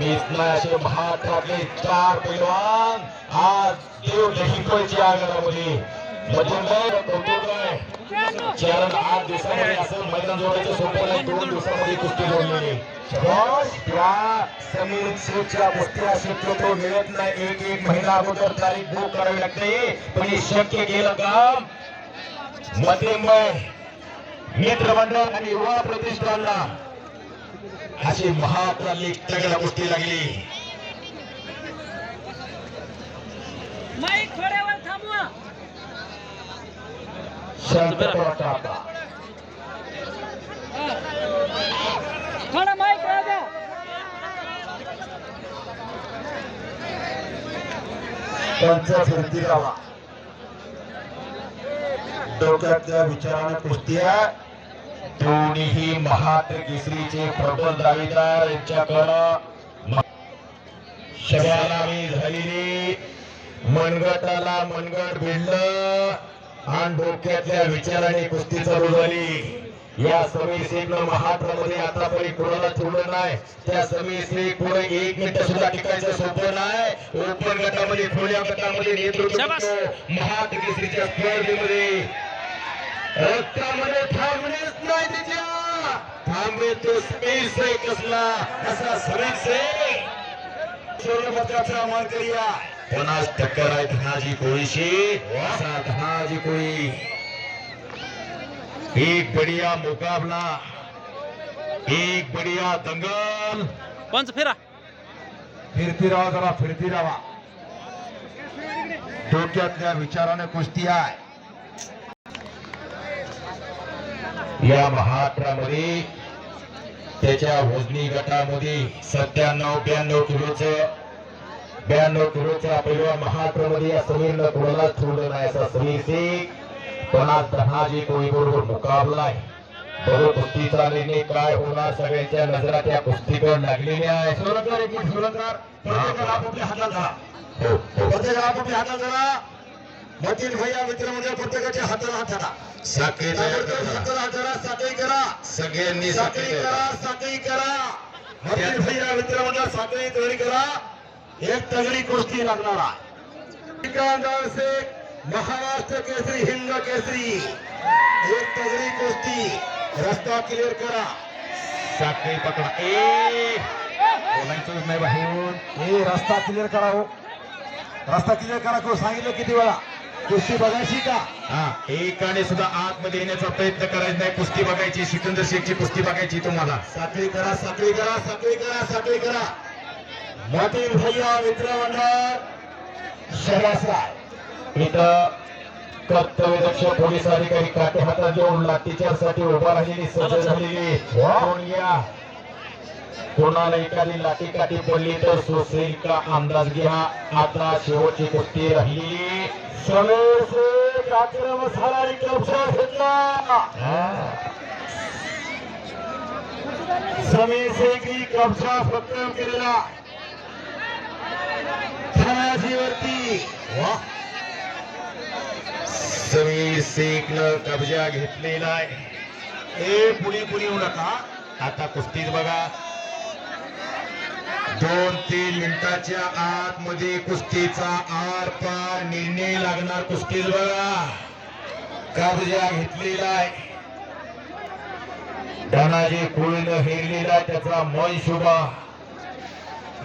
कोणीच नाही असे महाराष्ट्रातले चार पैलवान आज देव दहिकोच्या आगारामध्ये मध्यंतर चरण आठ दिवसामध्ये असं मैदान जोडायचं सोपं नाही दोन दिवसामध्ये कुस्ती जोडलेली. त्या समीर शक्यतो मिळत नाही. एक एक महिना अगोदर तारीख बुक करावी लागते. पण हे शक्य केलं काम. मध्ये मित्र आणि युवा प्रतिष्ठानला अशी महाप्राली तगडा कुस्ती लागली. शांत फिरती गावा डोक्यातल्या विचाराने कुस्त्या दोन्हीही महात केसरीचे प्रबल दावेदार यांच्याकडं. म- शब्याला मी झालेली मनगटाला मनगट भिडलं. आणि डोक्यातल्या विचाराने कुस्ती चालू झाली. या समीर शेखनं महाराष्ट्रामध्ये आतापर्यंत कोणाला ठेवलं नाही. त्या समीर शेख पुढे एक मिनिट सुद्धा टिकायचं सोपं नाही. ओपन गटामध्ये खुल्या गटामध्ये नेतृत्व. महात केसरीच्या स्पर्धेमध्ये. रक्तामध्ये थांबणेच नाही तिच्या. थांबे तो स्वर्णपत्राचा करूया. कोणास टक्कर आहे धनाजी कोळीशी? असा धनाजी कोळी. एक बढ़िया मुकाबला. एक बढ़िया दंगल. पंच फिरा. फिरती राहा जरा फिरती राहा डोक्यातल्या विचाराने कुस्ती आहे. या महाराष्ट्रामध्ये त्याच्या वजनी गटामध्ये सत्त्याण्णव ब्याण्णव किलोच ब्याण्णव किलोच्या पहिल्या महाराष्ट्रामध्ये या समीरनं कोणाला सोडलं नाही असा समीर सिंग. कोणाच धनाजी कोळी बरोबर मुकाबला आहे. बरोबर कुस्तीचा निर्णय काय होणार सगळ्यांच्या नजरा त्या कुस्तीकडे लागलेल्या आहे. सोलंकार एक सोलंकार प्रत्येकाला आपापल्या हातात धरा. हो प्रत्येकाला आपापल्या हातात जरा मतीन भैया मित्रमंडळ प्रत्येकाच्या हाताला हात धरा. साखळी तयार करा. हाताला साखळी करा. सगळ्यांनी साखळी करा. साखळी करा. मतीन भैया मित्रमंडळ साखळी तयारी करा. एक तगडी कुस्ती लागणार आहे. महाराष्ट्र केसरी हिंद केसरी. एक तगडी कुस्ती. रस्ता क्लिअर करा. साखळी पकडा. ए! बोलायचंच नाही बाहेरून. हे रस्ता क्लिअर करा हो. रस्ता क्लिअर करा को सांगितलं किती वेळा? कुस्ती बघायची का? हा एकाने सुद्धा आतमध्ये येण्याचा प्रयत्न करायचा नाही कुस्ती बघायची सिकंदर शेखची कुस्ती बघायची तुम्हाला. साखळी करा साखळी करा साखळी करा साखळी करा. मतीन भैया शहरासाय इथं कर्तव्यदक्ष पोलीस अधिकारी काटे हातात घेऊन लाठीचारसाठी उभा राहिलेली सज्ज झालेली कोणाला एखादी लाठी काठी पडली तर सोसेल का अंदाज घ्या. आता शेवटची कुस्ती राहिली. समीर शेख सारारी कब्जा घेतला. समीर शेखनी कब्जा पक्कम केलेला. धनाजीवरती समीर शेखनं कब्जा घेतलेला आहे. ए पुढे पुढे येऊ नका. आता कुस्तीच बघा. दोन तीन मिनिटाच्या आतमध्ये कुस्तीचा आर पार निर्णय लागणार कुस्तीच बघा. कब्जा घेतलेला आहे. धनाजी कोळीनं हेरलेला त्याचा मन शुभा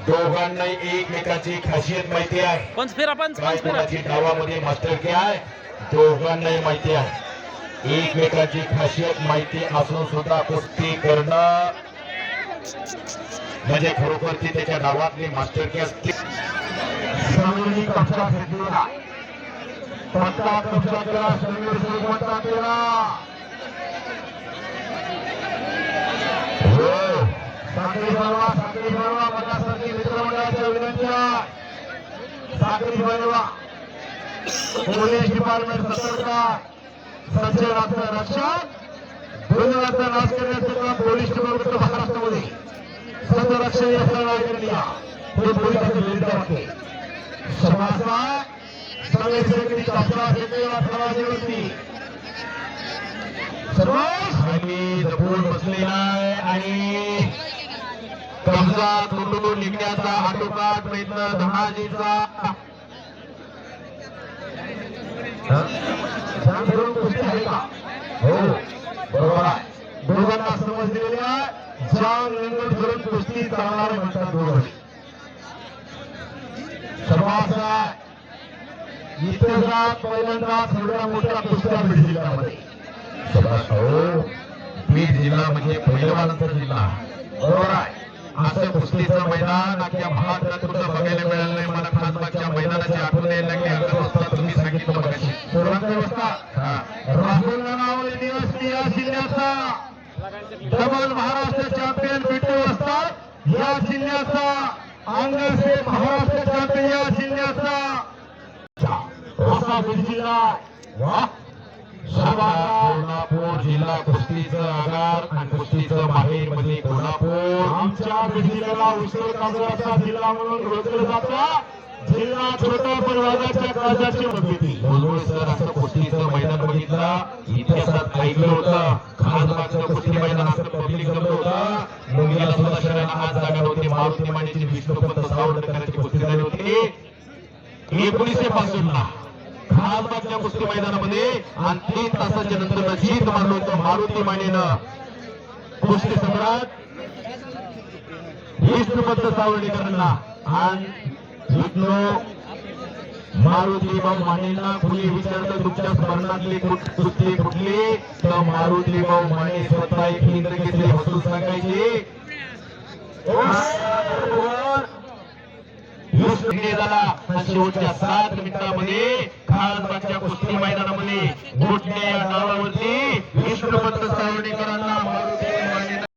दोघांना एकमेकाची खासियत माहिती आहे. पंच फिरा पंच काय पंच फिरा. कोणाची डावामध्ये मास्टर की आहे. दोघांनाही माहिती आहे. एकमेकांची खासियत माहिती असून सुद्धा कुस्ती करणं म्हणजे खरोखर ती त्याच्या डावातली मास्टर की असते कचरा कब्जा घेतलेला पट्टा केला समीर शेख केला. हो. साखळी बनवा साखळी बनवा मित्रमंडळाच्या साखळी बनवा पोलीस डिपार्टमेंट सतर्क संचयनाचं रक्षण रक्षक. नाश करण्याचं काम पोलीस डिपार्टमेंट महाराष्ट्रामध्ये. संरक्षण रक्षण हे विरुद्ध वाटते समाजला फेकलेला सर्व आणि जपून बसलेला आहे आणि कब्जा तुटून निघण्याचा आटोकाट प्रयत्न धनाजीचा. हो बरोबर आहे. दोघांना समज दिलेली आहे. जाम रंग कुस्ती चालणार म्हणतात दोघं. सर्वांचा कुस्त्या बीड जिल्ह्यामध्ये. हो, बीड जिल्हा म्हणजे जिल्हा. बरोबर आहे. असं कुस्तीचं मैदान अख्ख्या महाराष्ट्रात तुमचं बघायला मिळालं नाही. मला खासबागच्या मैदानाची आठवण यायला लागली. अर्थव्यवस्था तुम्ही सांगितलं मगाशी. सोळांचा व्यवस्था राहुल जिल्ह्याचा डबल महाराष्ट्र चॅम्पियन बिट्टू असतात या जिल्ह्याचा अंगसे महाराष्ट्र चॅम्पियन या जिल्ह्याचा असा बीड जिल्हा कोल्हापूर जिल्हा कुस्तीचं आगार आणि कुस्तीचं माहेर म्हणजे कोल्हापूर. आमच्या बीड जिल्ह्याला उत्सव काजराचा जिल्हा म्हणून ओळखलं जातं. जिल्हा छोटा पण वाघाच्या काळजाची मजबूती बोलून सर असं कुस्तीचं मैदान बघितलं. इतिहासात ऐकलं होतं खासबागचं कुस्ती मैदान असं पब्लिक जमलं होतं मुंगीला सुद्धा शहराला आज जागा होती मारुती मानेची विष्णुपंत सावंतकरांची कुस्ती झाली होती एकोणीसशे पासून ला खासबागच्या कुस्ती मैदानामध्ये आणि तीन तासाच्या नंतर जीत मारलो होतं मारुती मानेनं. कुस्ती सम्राट विष्णुपंत सावळेकरांना आणि विष्णू मारुती भाऊ मानेला कुणी विचारलं तुमच्या स्मरणातली कुठ- कुस्ती कुठली? तर मारुती भाऊ माने स्वतः एक इंद्र घेतले हसून सांगायचे. विष्णू झाला आणि शेवटच्या सात मिनिटांमध्ये खासबागच्या कुस्ती मैदानामध्ये घोटणे या डावावरती विष्णुपंत सावडेकरांना मारुती